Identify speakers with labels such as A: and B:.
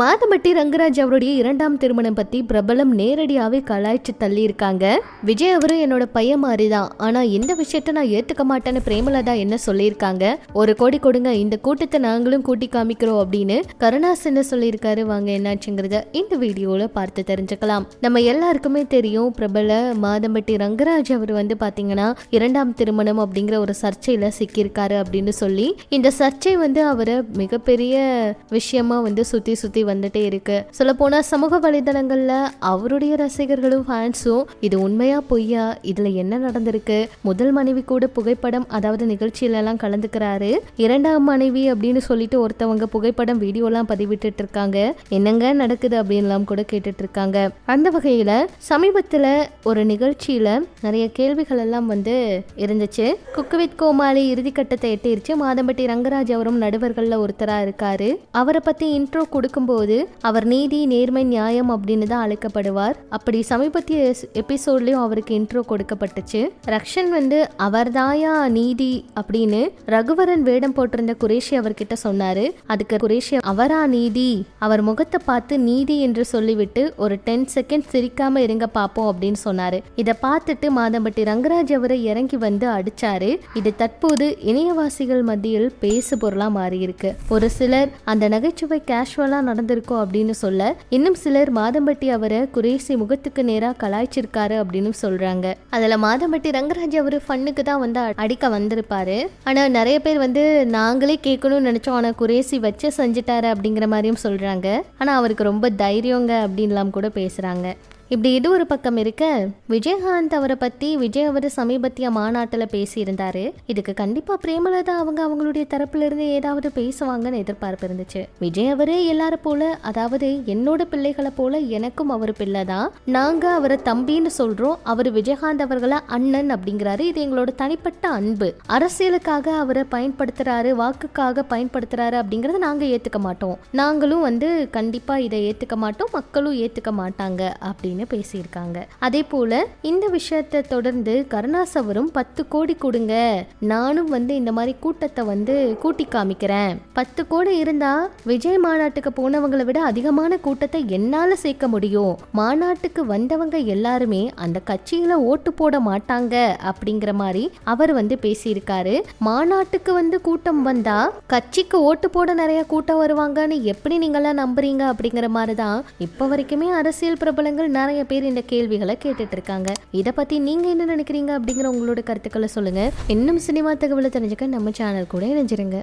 A: மாதம்பட்டி ரங்கராஜ் அவருடைய இரண்டாம் திருமணம் பத்தி பிரபலம் நேரடியாவே கலாய்ச்சி தள்ளி இருக்காங்க விஜய் அவரும் என்னோட பையன் மாதிரி தான் ஆனா இந்த விஷயத்த நான் ஏத்துக்க மாட்டேன்னு பிரேமலதா என்ன சொல்லியிருக்காங்க? ஒரு கோடி கொடுங்க இந்த கூட்டத்தை நாங்களும் கூட்டி காமிக்கிறோம் அப்படின்னு கருணாஸ் என்ன சொல்லியிருக்காரு? வாங்க என்னாச்சுங்கிறத இந்த வீடியோல பார்த்து தெரிஞ்சுக்கலாம். நம்ம எல்லாருக்குமே தெரியும் பிரபல மாதம்பட்டி ரங்கராஜ் அவர் வந்து பாத்தீங்கன்னா இரண்டாம் திருமணம் அப்படிங்கிற ஒரு சர்ச்சையில சிக்கியிருக்காரு அப்படின்னு சொல்லி இந்த சர்ச்சை வந்து அவரை மிகப்பெரிய விஷயமா வந்து சுத்தி வந்துட்டே இருக்கு. சொல்ல போனா சமூக வலைதளங்கள்ல அவருடைய ரசிகர்களும் ஃபேன்ஸும் இது உண்மையா பொய்யா? இதுல என்ன நடந்திருக்கு? முதல் மனைவி கூட புகைப்படம் அதாவது நிகழ்ச்சியில எல்லாம் கலந்துக்கிறாரு. இரண்டாம் மனைவி அப்படின்னு சொல்லிட்டு ஒருத்தவங்க புகைப்படம் வீடியோலாம் பதிவிட்டுட்டு இருக்காங்க. என்னங்க நடக்குது அப்படின்லாம் கூட கேட்டுட்டு இருக்காங்க. அந்த வகையில சமீபத்துல ஒரு நிகழ்ச்சியில நிறைய கேள்விகள் எல்லாம் வந்து இருந்துச்சு. குக்குவித் கோமாளி இறுதிக்கட்டத்தை எட்டிருச்சு. மாதம்பட்டி ரங்கராஜ் அவரும் நடுவர்கள்ல ஒருத்தரா இருக்காரு. அவரை பத்தி இன்ட்ரோ கொடுக்கும்போது அவர் நீதி நேர்மை நியாயம் அப்படின்னு தான் அழைக்கப்படுவார். அப்படி சமீபத்திய எபிசோட்லயும் அவருக்கு இன்ட்ரோ கொடுக்கப்பட்டுச்சு. ரக்ஷன் வந்து அவர்தாயா நீதி அப்படின்னு ரகுவரன் வேடம் போட்டிருந்த குரேஷி அவர்கிட்ட சொன்னாரு. அதுக்கு குரேஷி அவரா நீதி? அவர் முகத்தை பார்த்து நீதி என்று சொல்லிவிட்டு ஒரு டென் செகண்ட் சிரிக்காம இருங்க பாப்போம் அப்படின்னு சொன்னாரு. இதை பார்த்துட்டு மாதம்பட்டி ரங்கராஜ் அவரை இறங்கி வந்து அடிச்சாரு. இது தற்போது இணையவாசிகள் மத்தியில் பேசு பொருளா மாறி இருக்கு ஒரு சிலர் அந்த நகைச்சுவை கேஷுவலா நடந்திருக்கும் அப்படின்னு சொல்ல இன்னும் சிலர் மாதம்பட்டி அவரை குரேசி முகத்துக்கு நேராக கலாய்ச்சிருக்காரு அப்படின்னு சொல்றாங்க. அதுல மாதம்பட்டி ரங்கராஜ் அவரு ஃபன்னுக்கு தான் வந்து அடிக்க வந்திருப்பாரு. ஆனா நிறைய பேர் வந்து நாங்களே கேட்கணும்னு நினைச்சோம். ஆனா குரேசி வச்சு செஞ்சுட்டாரு அப்படிங்கிற மாதிரியும் சொல்றாங்க. ஆனா அவருக்கு ரொம்ப தைரியங்க அப்படின்லாம் கூட பேசுறாங்க. இப்படி இது ஒரு பக்கம் இருக்க விஜயகாந்த் அவரை பத்தி விஜய் அவர் சமீபத்திய மாநாட்டில் பேசியிருந்தாரு. இதுக்கு கண்டிப்பா பிரேமலதா அவங்க அவங்களுடைய தரப்புல இருந்து ஏதாவது பேசுவாங்கன்னு எதிர்பார்ப்பு இருந்துச்சு. விஜய் அவரே எல்லாரும் போல அதாவது என்னோட பிள்ளைகளை போல எனக்கும் அவர் பிள்ளை தான். நாங்க அவரை தம்பின்னு சொல்றோம். அவர் விஜயகாந்த் அவர்களை அண்ணன் அப்படிங்கிறாரு. இது எங்களோட தனிப்பட்ட அன்பு. அரசியலுக்காக அவரை பயன்படுத்துறாரு வாக்குக்காக பயன்படுத்துறாரு அப்படிங்கறத நாங்க ஏத்துக்க மாட்டோம். நாங்களும் வந்து கண்டிப்பா இதை ஏத்துக்க மாட்டோம். மக்களும் ஏத்துக்க மாட்டாங்க அப்படின்னு பேசியிருக்காங்க. அதே போல இந்த விஷயத்தை தொடர்ந்து கருணாசவரும் பத்து கோடி கொடுங்க. நானும் வந்து இந்த மாதிரி கூட்டத்தை வந்து கூட்டி காமிக்கிறேன். பத்து கோடி இருந்தா விஜய் மாநாட்டுக்கு போனவங்களை விட அதிகமான கூட்டத்தை என்னால சேர்க்க முடியும். மாநாட்டுக்கு வந்தவங்க எல்லாருமே அந்த கட்சியில ஓட்டு போட மாட்டாங்க அப்படிங்கிற மாதிரி அவர் வந்து பேசியிருக்காரு. மாநாட்டுக்கு வந்து கூட்டம் வந்தா கட்சிக்கு ஓட்டு போட நிறைய கூட்டம் வருவாங்கன்னு எப்படி நீங்களாம் நம்புறீங்க அப்படிங்கிற மாதிரி தான் இப்போ வரைக்குமே அரசியல் பிரபலங்கள் நிறைய பேர் இந்த கேள்விகளை கேட்டுட்டு இருக்காங்க இதை பத்தி நீங்க என்ன நினைக்கிறீங்க அப்படிங்கிற உங்களோட கருத்துக்களை சொல்லுங்க. இன்னும் சினிமா தகவலை தெரிஞ்சுக்க நம்ம சேனல் கூட இணைஞ்சிருங்க.